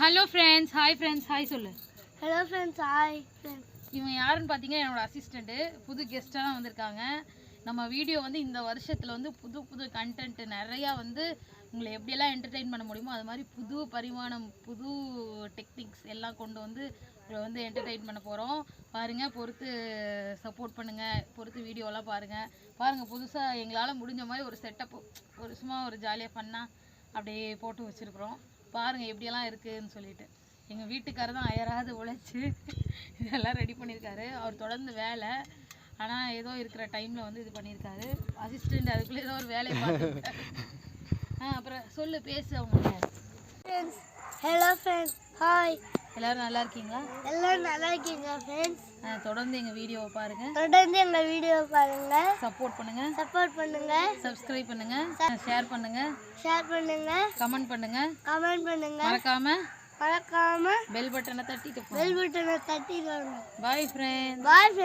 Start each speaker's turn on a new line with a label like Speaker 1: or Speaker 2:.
Speaker 1: Hello friends hi friends hi சொல்லு.
Speaker 2: Hello friends hi friends
Speaker 1: இவன் யாருன்னு பார்த்தீங்கன்னா என்னோட அசிஸ்டண்ட்டு புது கெஸ்ட்டாக வந்திருக்காங்க. நம்ம வீடியோ வந்து இந்த வருஷத்தில் வந்து புது புது கண்டென்ட் நிறையா வந்து உங்களை எப்படியெல்லாம் என்டர்டெயின் பண்ண முடியுமோ அது மாதிரி புது பரிமாணம் புது டெக்னிக்ஸ் எல்லாம் கொண்டு வந்து உங்களை வந்து என்டர்டெயின் பண்ண போகிறோம் பாருங்கள் பொறுத்து சப்போர்ட் பண்ணுங்கள் பொறுத்து வீடியோலாம் பாருங்கள் பாருங்கள் புதுசாக எங்களால் முடிஞ்ச மாதிரி ஒரு செட்டப் ஒரு சும்மா ஒரு ஜாலியாக ஃபன்னாக அப்படியே போட்டு வச்சுருக்குறோம். பாருங்கள் எப்படியெல்லாம் இருக்குதுன்னு சொல்லிட்டு. எங்கள் வீட்டுக்காரர் தான் அயராது உழைச்சி இதெல்லாம் ரெடி பண்ணியிருக்காரு. அவர் தொடர்ந்து வேலை. ஆனால் ஏதோ இருக்கிற டைமில் வந்து இது பண்ணியிருக்காரு. அசிஸ்டண்ட் அதுக்குள்ளே ஏதோ ஒரு வேலையை பார்த்து ஆ அப்புறம் சொல்லு பேசு அவங்க
Speaker 2: ஹலோ ஃப்ரெண்ட்ஸ் ஹாய்
Speaker 1: எல்லாரும் நல்லா இருக்கீங்களா?
Speaker 2: எல்லாரும் நல்லா இருக்கீங்க ஃப்ரெண்ட்ஸ்
Speaker 1: தொடர்ந்து எங்கள் வீடியோவை பாருங்கள்
Speaker 2: தொடர்ந்து எங்கள் வீடியோ பாருங்க.
Speaker 1: சப்போர்ட் பண்ணுங்கள்
Speaker 2: சப்போர்ட் பண்ணுங்க.
Speaker 1: சப்ஸ்கிரைப் பண்ணுங்கள் ஷேர் பண்ணுங்கள்
Speaker 2: ஷேர் பண்ணுங்க.
Speaker 1: கமெண்ட் பண்ணுங்கள்
Speaker 2: கமெண்ட் பண்ணுங்க.
Speaker 1: மறக்காமல்
Speaker 2: மறக்காம
Speaker 1: பெல் பட்டனை தட்டிட்டு
Speaker 2: பெல் பட்டனை தட்டிடுவாங்க.
Speaker 1: பாய் ஃப்ரெண்ட்
Speaker 2: பாய் ஃப்ரெண்ட்ஸ்